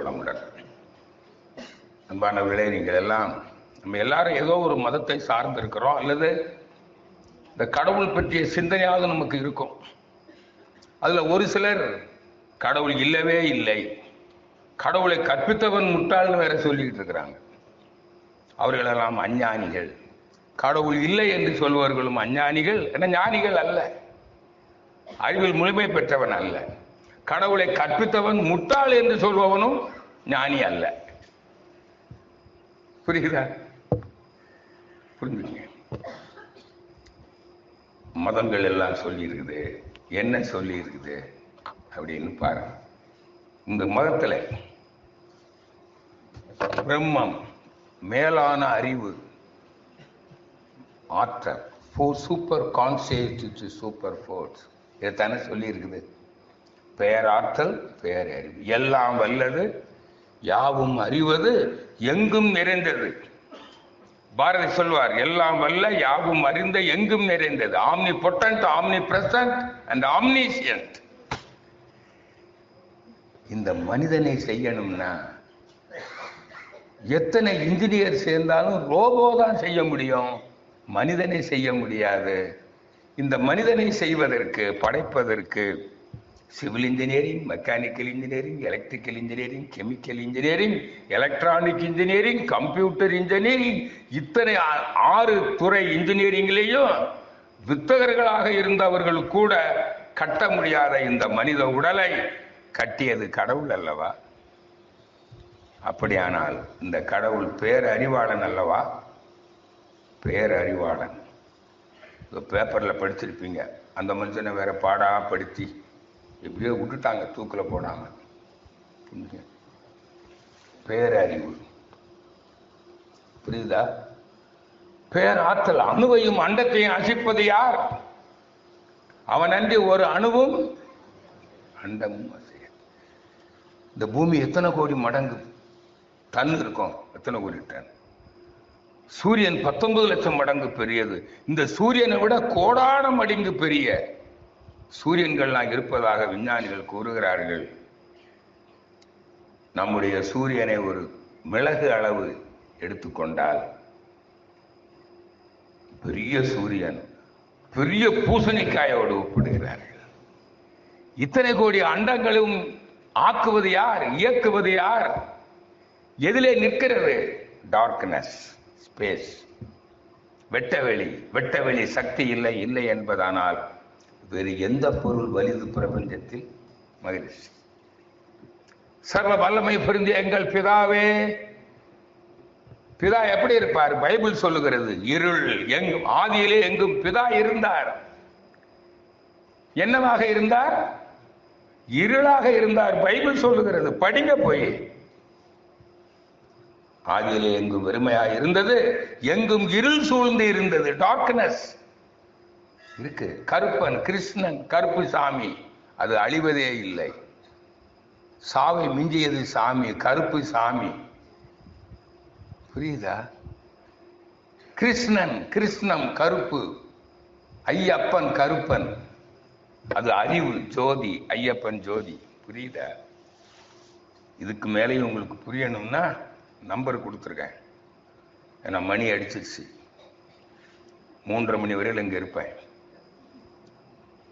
வளமுடன் அன்பானவர்களே நீங்கள் எல்லாம் நம்ம எல்லாரும் ஏதோ ஒரு மதத்தை சார்ந்து இருக்கிறோம் அல்லது இந்த கடவுள் பற்றிய சிந்தனையாவது நமக்கு இருக்கும். அதுல ஒரு சிலர் கடவுள் இல்லவே இல்லை. கடவுளை கற்பித்தவன் முட்டாள்னு வேற சொல்லிட்டு இருக்கிறாங்க. அவர்களெல்லாம் அஞ்ஞானிகள். கடவுள் இல்லை என்று சொல்பவர்களும் அஞ்ஞானிகள். என ஞானிகள் அல்ல. அறிவில் முழுமை பெற்றவன் அல்ல. கடவுளை கற்பித்தவன் முட்டாள் என்று சொல்பவனும் ஞானி அல்ல. புரியுதா புரிஞ்சுங்க. மதங்கள் எல்லாம் சொல்லி இருக்குது என்ன சொல்லி இருக்குது அப்படின்னு பாருங்க. இந்த மதத்துல பிரம்மம் மேலான அறிவு ஆற்றல் four super conscious super force இதைத்தானே சொல்லி இருக்குது பேராற்றல் பேரறிவு. எல்லாம் வல்லது யாவும் அறிவது எங்கும் நிறைந்தது. பாரதி சொல்வார் எல்லாம் வல்ல யாவும் அறிந்த எங்கும் நிறைந்தது. Omnipotent omnipresent and omniscient இந்த மனிதனை செய்யணும்னா எத்தனை இன்ஜினியர் சேர்ந்தாலும் ரோபோ தான் செய்ய முடியும். மனிதனை செய்ய முடியாது. இந்த மனிதனை செய்வதற்கு படைப்பதற்கு civil engineering mechanical engineering electrical engineering chemical engineering electronic engineering computer engineering இத்தனை ஆ- ஆறு துறை இன்ஜினியரிங்லேயும் வித்தகர்களாக இருந்தவர்கள் கூட கட்ட முடியாத இந்த மனித உடலை கட்டியது கடவுள் அல்லவா? அப்படியானால் இந்த கடவுள் பேரறிவாளன் அல்லவா? பேரறிவாளன். பேப்பரில் படிச்சிருப்பீங்க. அந்த மனுஷனை வேற பாடா படுத்தி எப்படியோ விட்டுட்டாங்க தூக்கில் போனாங்க. பேரறிவு. புரியுதா? பேராற்றல் அணுவையும் அண்டத்தையும் அசைப்பது யார்? அவன் அன்றி ஒரு அணுவும் அண்டமும் அசைய இந்த பூமி எத்தனை கோடி மடங்கு டன் இருக்கும்? எத்தனை கோடி டன்? சூரியன் பத்தொன்பது லட்சம் மடங்கு பெரியது. இந்த சூரியனை விட கோடான மடங்கு பெரிய சூரியன்கள்லாம் இருப்பதாக விஞ்ஞானிகள் கூறுகிறார்கள். நம்முடைய சூரியனை ஒரு மிளகு அளவு எடுத்துக்கொண்டால் பெரிய சூரியன் பெரிய பூசணிக்காயோடு ஒப்பிடுகிறார்கள். இத்தனை கோடி அண்டங்களும் ஆக்குவது யார்? இயக்குவது யார்? எதிலே நிற்கிறது டார்க்னஸ் ஸ்பேஸ் வெட்டவெளி வெட்டவெளி சக்தி இல்லை இல்லை என்பதானால் வேறு எந்த பொருள் வலிது பிரபஞ்சத்தில்? மகிழ்ச்சி. சர்வ வல்லமை புரிந்த எங்கள் பிதாவே பிதா எப்படி இருப்பார்? பைபிள் சொல்லுகிறது இருள் எங்கும் ஆதியிலே எங்கும் பிதா இருந்தார். என்னவாக இருந்தார்? இருளாக இருந்தார். பைபிள் சொல்லுகிறது படிங்க போய். ஆதியிலே எங்கும் வெறுமையாக இருந்தது எங்கும் இருள் சூழ்ந்து இருந்தது டார்க்னஸ் இருக்கு. கருப்பன் கிருஷ்ணன் கருப்பு சாமி அது அழிவதே இல்லை. சாவை மிஞ்சியது சாமி கருப்பு சாமி புரியுதா? கிருஷ்ணன் கிருஷ்ணம் கருப்பு. ஐயப்பன் கருப்பன். அது அறிவு ஜோதி ஐயப்பன் ஜோதி. புரியுதா? இதுக்கு மேலேயும் உங்களுக்கு புரியணும்னா நம்பர் கொடுத்துருக்கேன். ஏன்னா மணி அடிச்சிருச்சு. மூன்றரை மணி வரையில் இங்கே இருப்பேன்.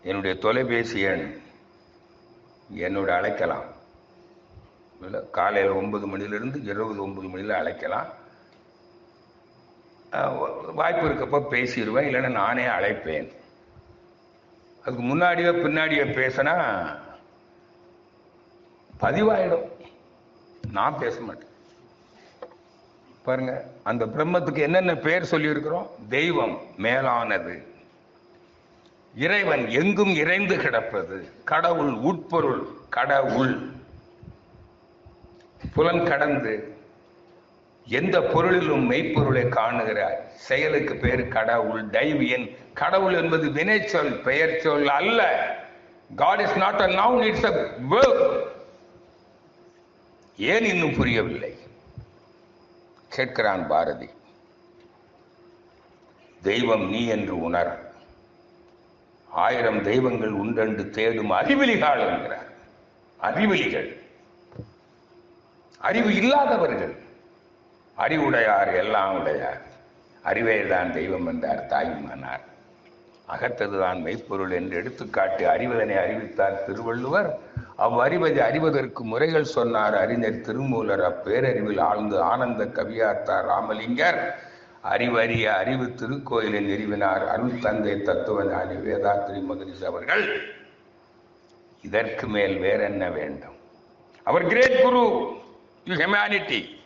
என்னுடைய தொலைபேசி எண் என்னோட அழைக்கலாம். இல்லை காலையில் ஒன்பது மணிலிருந்து இருபது ஒன்பது மணியில் அழைக்கலாம். வாய்ப்பு இருக்கப்போ பேசிடுவேன் இல்லைன்னா நானே அழைப்பேன். அதுக்கு முன்னாடியோ பின்னாடியோ பேசினா பதிவாயிடும். நான் பேச மாட்டேன். பாருங்க அந்த பிரம்மத்துக்கு என்னென்ன பேர் சொல்லியிருக்கிறோம்? தெய்வம் மேலானது. இறைவன் எங்கும் இறைந்து கிடப்பது. கடவுள் உட்பொருள் கடவுள். புலன் கடந்து எந்த பொருளிலும் மெய்ப்பொருளை காணுகிறார் செயலுக்கு பேர் கடவுள் டைவியன் கடவுள் என்பது வினைச்சொல் பெயர் சொல் அல்ல God is not a noun it's a ஏன் இன்னும் புரியவில்லை? கேட்கிறான் பாரதி. தெய்வம் நீ என்று உணர். ஆயிரம் தெய்வங்கள் உண்டென்று தேடும் அறிவிலிகள் என்கிறார். அறிவிலிகள். அறிவு இல்லாதவர்கள். அறிவுடையார் எல்லாம் உடையார். அறிவே தான் தெய்வம் என்றார் தாய்மானார். அகத்ததுதான் மெய்ப்பொருள் என்று எடுத்துக்காட்டி அறிவதனை அறிவித்தார் திருவள்ளுவர். அவ்வறிவதை அறிவதற்கு முறைகள் சொன்னார் அறிஞர் திருமூலர். அப்பேரறிவில் ஆழ்ந்து ஆனந்த கவியாத்தார் ராமலிங்கர். அறிவறிய அறிவு திருக்கோயிலை நிறுவினார் அருள் தந்தை தத்துவஞானி வேதாத்ரி மகரிஷி அவர்கள். இதற்கு மேல் வேற என்ன வேண்டும்? அவர் great guru humanity the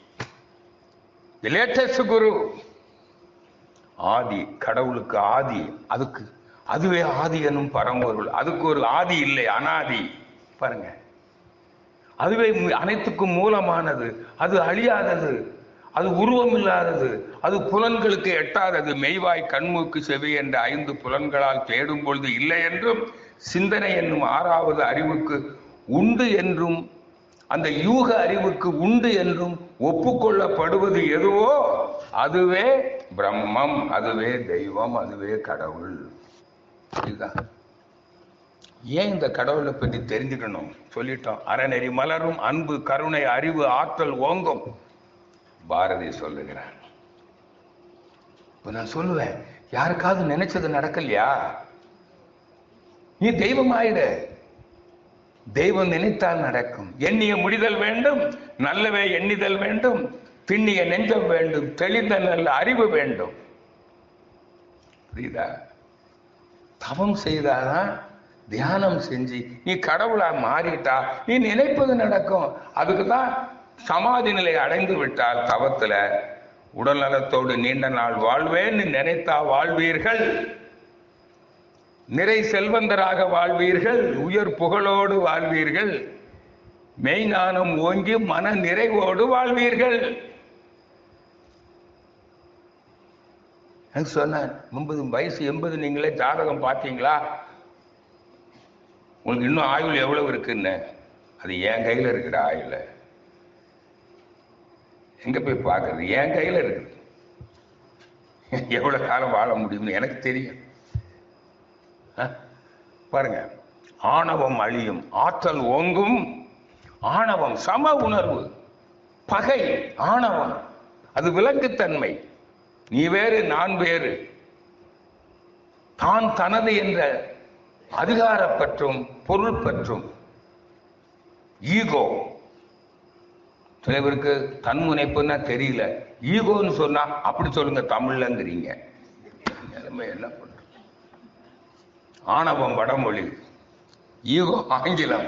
latest guru ஆதி கடவுளுக்கு ஆதி. அதுக்கு அதுவே ஆதி எனும் பரம்பொருள். அதுக்கு ஒரு ஆதி இல்லை அனாதி. பாருங்க. அதுவே அனைத்துக்கும் மூலமானது. அது அழியாதது. அது உருவம் இல்லாதது அது புலன்களுக்கு எட்டாதது. மெய்வாய் கண்மூக்கு செவி என்ற ஐந்து புலன்களால் தேடும் பொழுது இல்லை என்றும் சிந்தனை என்னும் ஆறாவது அறிவுக்கு உண்டு என்றும் அந்த யூக அறிவுக்கு உண்டு என்றும் ஒப்புக்கொள்ளப்படுவது எதுவோ அதுவே பிரம்மம் அதுவே தெய்வம் அதுவே கடவுள். இதுதான். ஏன் இந்த கடவுளை பற்றி தெரிஞ்சுக்கணும்? சொல்லிட்டோம். அறநெறி மலரும் அன்பு கருணை அறிவு ஆற்றல் ஓங்கும். பாரதி சொல்லுகிறான் இப்ப நான் சொல்லுவேன் யாருக்காவது நினைச்சது நடக்கலையா? நீ தெய்வம் ஆயிடு தெய்வம் நினைத்தால் நடக்கும். எண்ணிய முடிதல் வேண்டும் நல்லவே எண்ணிதல் வேண்டும் திண்ணிய நெஞ்சம் வேண்டும் தெளிந்த நல்ல அறிவு வேண்டும். புரியுதா? தவம் செய்தாதான் தியானம் செஞ்சு நீ கடவுளா மாறிட்டா நீ நினைப்பது நடக்கும். அதுக்கு தான் சமாதி நிலை அடைந்து விட்டால் தவத்துல உடல் நலத்தோடு நீண்ட நாள் வாழ்வேன்னு நினைத்தா வாழ்வீர்கள். நிறை செல்வந்தராக வாழ்வீர்கள். உயர் புகழோடு வாழ்வீர்கள். மெய்ஞானம் ஓங்கி மன நிறைவோடு வாழ்வீர்கள். எனக்கு சொன்னேன் முப்பது வயசு எண்பது நீங்களே ஜாதகம் பார்த்தீங்களா? உங்களுக்கு இன்னும் ஆயுள் எவ்வளவு இருக்குன்னு? அது என் கையில இருக்கிற ஆயுள். எங்க போய் பார்க்கறது? என் கையில இருக்குது. எவ்வளவு காலம் வாழ முடியும்னு எனக்கு தெரியும். பாருங்க. ஆணவம் அழியும் ஆற்றல் ஓங்கும். ஆணவம் சம உணர்வு பகை ஆணவம். அது விலங்குத்தன்மை நீ வேறு நான் வேறு. தான் தனது என்ற அதிகாரப்பற்றும் பொருள் பற்றும். ஈகோ. சில பேருக்கு தன்முனைப்புன்னா தெரியல. ஈகோன்னு சொன்னா அப்படி சொல்லுங்க தமிழ்லங்கிறீங்க. நிலைமை என்ன பண்றது? ஆணவம் வடமொழி ஈகோ ஆங்கிலம்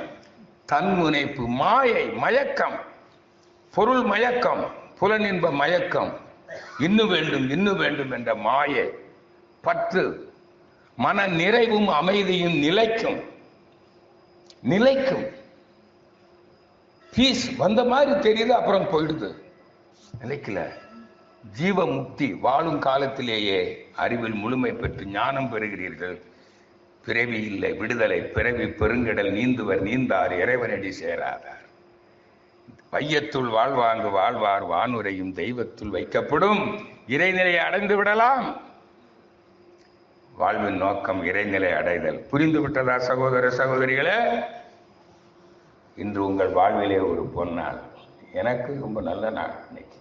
தன்முனைப்பு மாயை மயக்கம் பொருள் மயக்கம் புலனின்ப மயக்கம் இன்னும் வேண்டும் இன்னும் வேண்டும் என்ற மாயை பற்று மன நிறைவும் அமைதியும் நிலைக்கும் நிலைக்கும். பீஸ் வந்த மாதிரி தெரியுது அப்புறம் போயிடுது. நினைக்கல. ஜீவ முக்தி வாழும் காலத்திலேயே அறிவில் முழுமை பெற்று ஞானம் பெறுகிறீர்கள். பிறவி இல்லை விடுதலை பிறவி பெருங்கடல் நீந்துவர் நீந்தார் இறைவனடி சேராதார். வையத்துள் வாழ்வாங்கு வாழ்வார் வானுரையும் தெய்வத்துள் வைக்கப்படும். இறைநிலை அடைந்து விடலாம். வாழ்வின் நோக்கம் இறைநிலை அடைதல். புரிந்து விட்டதா சகோதர சகோதரிகளே? இன்று உங்கள் வாழ்விலே ஒரு பொன்னாள் எனக்கு ரொம்ப நல்ல நாள் இன்னைக்கு.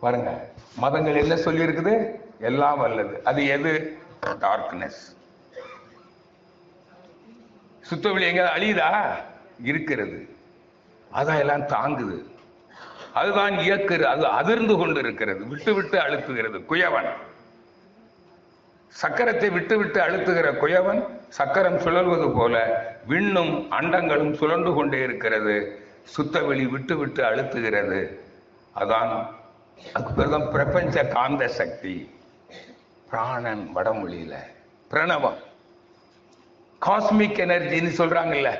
பாருங்க மதங்கள் என்ன சொல்லி இருக்குது எல்லாம் வல்லது. அது எது? டார்க்னஸ் சுத்தவெளி எங்க அழியுதா? இருக்கிறது. அதான் எல்லாம் தாங்குது. அதுதான் இயக்குறது அது அதிர்ந்து கொண்டு இருக்கிறது விட்டு விட்டு அழுத்துகிறது. குயவன். சக்கரத்தை விட்டுவிட்டு அழுத்துகிற குயவன் சக்கரம் சுழல்வது போல விண்ணும் அண்டங்களும் சுழன்று கொண்டே இருக்கிறது. சுத்தவெளி விட்டு விட்டு அழுத்துகிறது. அதான் அதுக்கு பிறகு பிரபஞ்ச காந்த சக்தி. பிராணன் வடமொழியில பிரணவம். காஸ்மிக் எனர்ஜின்னு சொல்றாங்கல்ல.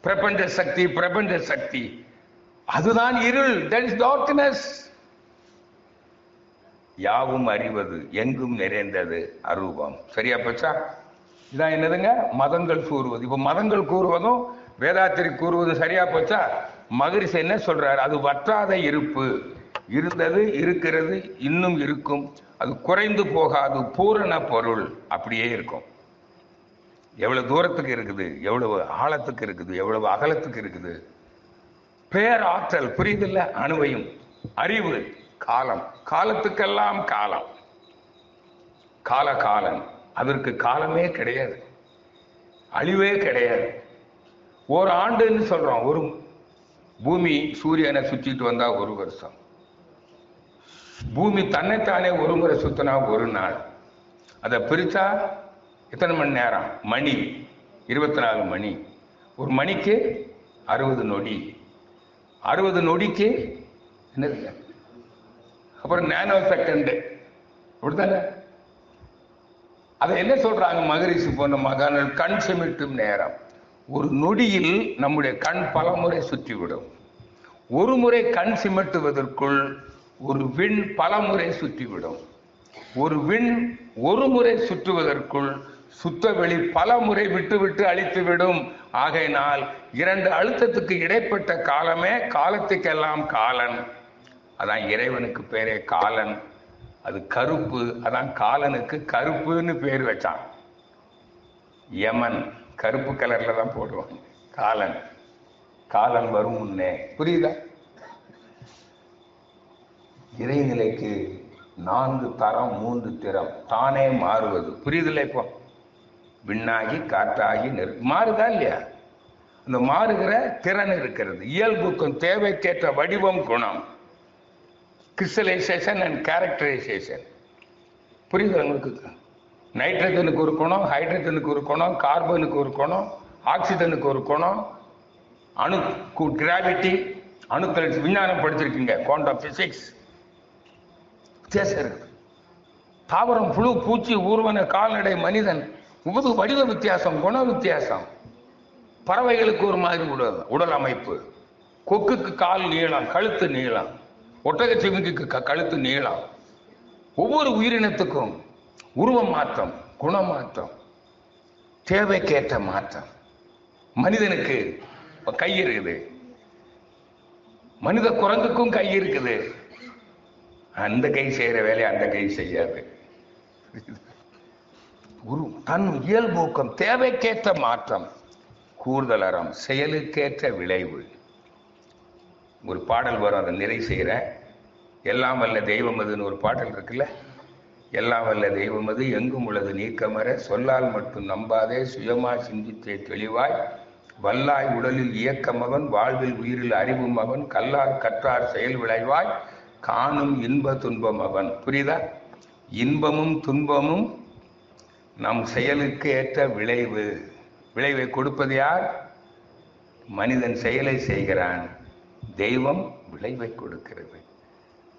பிரபஞ்ச சக்தி பிரபஞ்ச சக்தி. அதுதான் இருள். தட் இஸ் டார்க்னஸ் யாவும் அறிவது எங்கும் நிறைந்தது அரூபம். சரியா போச்சா? இதான் என்னதுங்க? மதங்கள் கூறுவது. இப்போ மதங்கள் கூறுவதும் வேதாத்திரி கூறுவது சரியா போச்சா? மகரிஷி என்ன சொல்றாரு? அது வற்றாத இருப்பு. இருந்தது இருக்கிறது இன்னும் இருக்கும். அது குறைந்து போகாது பூரண பொருள். அப்படியே இருக்கும். எவ்வளவு தூரத்துக்கு இருக்குது? எவ்வளவு ஆழத்துக்கு இருக்குது? எவ்வளவு அகலத்துக்கு இருக்குது? பேராற்றல் புரியுதில்ல? அணுவையும் அறிவு காலம். காலத்துக்கெல்லாம் காலம். கால காலன் அதற்கு காலமே கிடையாது. அழிவே கிடையாது. ஒரு ஆண்டுன்னு சொல்றோம். ஒரு பூமி சூரியனை சுற்றிட்டு வந்தா ஒரு வருஷம். பூமி தன்னைத்தானே ஒரு முறை சுத்தினா ஒரு நாள். அதை பிரித்தா எத்தனை மணி நேரம்? மணி. இருபத்தி நாலு மணி. ஒரு மணிக்கு அறுபது நொடி. அறுபது நொடிக்கு என்னது? அப்புறம் நானோ செகண்ட் அப்படித்தானே? அதை என்ன சொல்றாங்க? மகரிஷி போன்ற மகான்கள் கண் சிமிட்டும் நேரம். ஒரு நொடியில் நம்முடைய கண் பலமுறை சுற்றிவிடும். ஒரு முறை கண் சிமிட்டுவதற்குள் ஒரு விண் பலமுறை சுற்றிவிடும். ஒரு விண் ஒரு முறை சுற்றுவதற்குள் சுத்த வெளி பல முறை விட்டு விட்டு அழித்துவிடும். ஆகையினால் இரண்டு அழுத்தத்துக்கு இடைப்பட்ட காலமே காலத்துக்கெல்லாம் காலன். அதான் இறைவனுக்கு பேரே காலன் அது கருப்பு அதான் காலனுக்கு கருப்புன்னு பேர் வச்சான். யமன் கருப்பு கலர்ல தான் போடுவாங்க காலன். காலன் வரும் முன்னே புரியுதா? இறைநிலைக்கு நான்கு தரம் மூன்று திறம் தானே மாறுவது. புரியுதுல்ல இப்போ? விண்ணாகி காற்றாகி நெரு மாறுதா இல்லையா? அந்த மாறுகிற திறன் இருக்கிறது. இயல்புக்கும் தேவைக்கேற்ற வடிவம் குணம். கிறிஸ்டலைசேஷன் அண்ட் கேரக்டரைசேஷன் புரியுது உங்களுக்கு? நைட்ரஜனுக்கு ஒரு குணம் ஹைட்ரஜனுக்கு ஒரு குணம் கார்பனுக்கு ஒரு குணம் ஆக்சிஜனுக்கு ஒரு குணம் அணு கிராவிட்டி அணுக்கள் விஞ்ஞானம் படிச்சிருக்கீங்க குவாண்டம் பிசிக்ஸ் வித்தியாசம் இருக்குது தாவரம் புழு பூச்சி ஊர்வன கால்நடை மனிதன் உபது வடிவ வித்தியாசம் குண வித்தியாசம். பறவைகளுக்கு ஒரு மாதிரி உடல் உடல் அமைப்பு. கொக்குக்கு கால் நீளம் கழுத்து நீளம். ஒட்டகச்சிவிங்கிக்கு க- கழுத்து நீளம். ஒவ்வொரு உயிரினத்துக்கும் உருவ மாற்றம் குண மாற்றம் தேவைக்கேற்ற மாற்றம். மனிதனுக்கு கை இருக்குது. மனித குரங்குக்கும் கை இருக்குது. அந்த கை செய்யற வேலையை அந்த கை செய்யாது. தன் இயல்பூக்கம் தேவைக்கேற்ற மாற்றம் கூடுதலறம் செயலுக்கேற்ற விளைவு. ஒரு பாடல் வரும் அதை நிறை செய்கிறேன் எல்லாம் வல்ல தெய்வம் அதுன்னு ஒரு பாடல் இருக்குல்ல? எல்லாம் வல்ல தெய்வம் அது எங்கும் உள்ளது நீக்கமர சொல்லால் மட்டும் நம்பாதே சுயமாய் சிந்தித்தே தெளிவாய். வல்லாய் உடலில் இயக்கம் அவன் வாழ்வில் உயிரில் அறிவும் அவன் கல்லார் கற்றார் செயல் விளைவாய். காணும் இன்ப துன்பம் அவன். புரியுதா? இன்பமும் துன்பமும் நம் செயலுக்கு ஏற்ற விளைவு. விளைவை கொடுப்பது யார்? மனிதன் செயலை செய்கிறான். தெய்வம் விளைவை கொடுக்கிறது.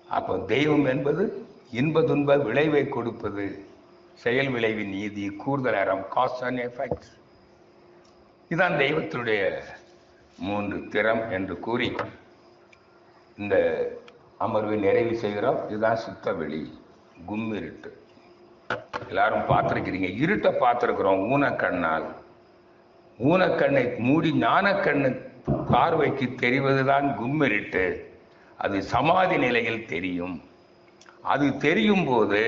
அப்போ தெய்வம் என்பது இன்ப துன்ப விளைவை கொடுப்பது. செயல் விளைவின் நீதி கூடுதல் அறம் காஸ்ட் அண்ட் எஃபெக்ட்ஸ் இதுதான் தெய்வத்தினுடைய மூன்று திறம் என்று கூறி இந்த அமர்வை நிறைவு செய்கிறோம். இதுதான் சுத்த வெளி கும்மிருட்டு. எல்லாரும் பார்த்துருக்கிறீங்க. இருட்டை பார்த்துருக்குறோம். ஊனக்கண்ணால். ஊனக்கண்ணை மூடி ஞானக்கண்ணு பார்வைக்கு தெரிவதுதான் கும்மிருட்டு. அது சமாதி நிலையில் தெரியும். அது தெரியும் போது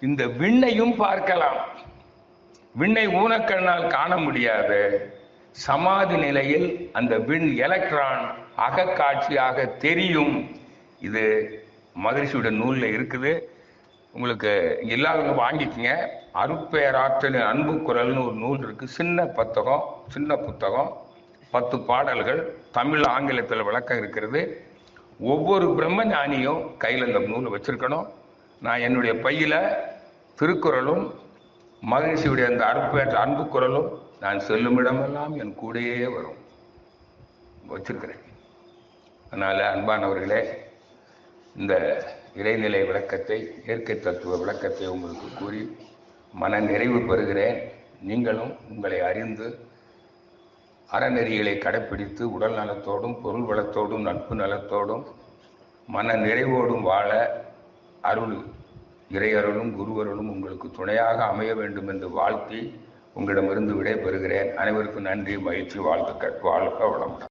இந்த விண்ணையும் பார்க்கலாம். விண்ணை ஊனக்கண்ணால் காண முடியாது. சமாதி நிலையில் அந்த விண் எலக்ட்ரான் அகக்காட்சியாக தெரியும். இது மகரிஷியோட நூலில் இருக்குது. உங்களுக்கு இல்லாதவங்க வாங்கிக்கங்க. அருப்பேராற்றலின் அன்பு குரல்னு ஒரு நூல் இருக்கு. சின்ன புத்தகம் சின்ன புத்தகம் பத்து பாடல்கள் தமிழ் ஆங்கிலத்தில் விளக்கம் இருக்கிறது. ஒவ்வொரு பிரம்ம ஞானியும் கையில் இந்த நூலை வச்சிருக்கணும். நான் என்னுடைய பையில திருக்குறளும் மகிழ்ச்சியுடைய அந்த அருட்பேற்ற அன்பு குரலும் நான் செல்லும் இடமெல்லாம் என் கூடயே வரும். வச்சிருக்கிறேன். அதனால அன்பானவர்களே இந்த இறைநிலை விளக்கத்தை இயற்கை தத்துவ விளக்கத்தை உங்களுக்கு கூறி மன நிறைவு பெறுகிறேன். நீங்களும் உங்களை அறிந்து அறநெறிகளை கடைப்பிடித்து உடல் நலத்தோடும் பொருள் வளத்தோடும் நட்பு நலத்தோடும் மன நிறைவோடும் வாழ அருள் இறையருளும் குருவருளும் உங்களுக்கு துணையாக அமைய வேண்டும் என்று வாழ்த்தி உங்களிடமிருந்து விடைபெறுகிறேன். அனைவருக்கும் நன்றி மகிழ்ச்சி வாழ்த்துக்கள் வாழ்க வளமுடன்.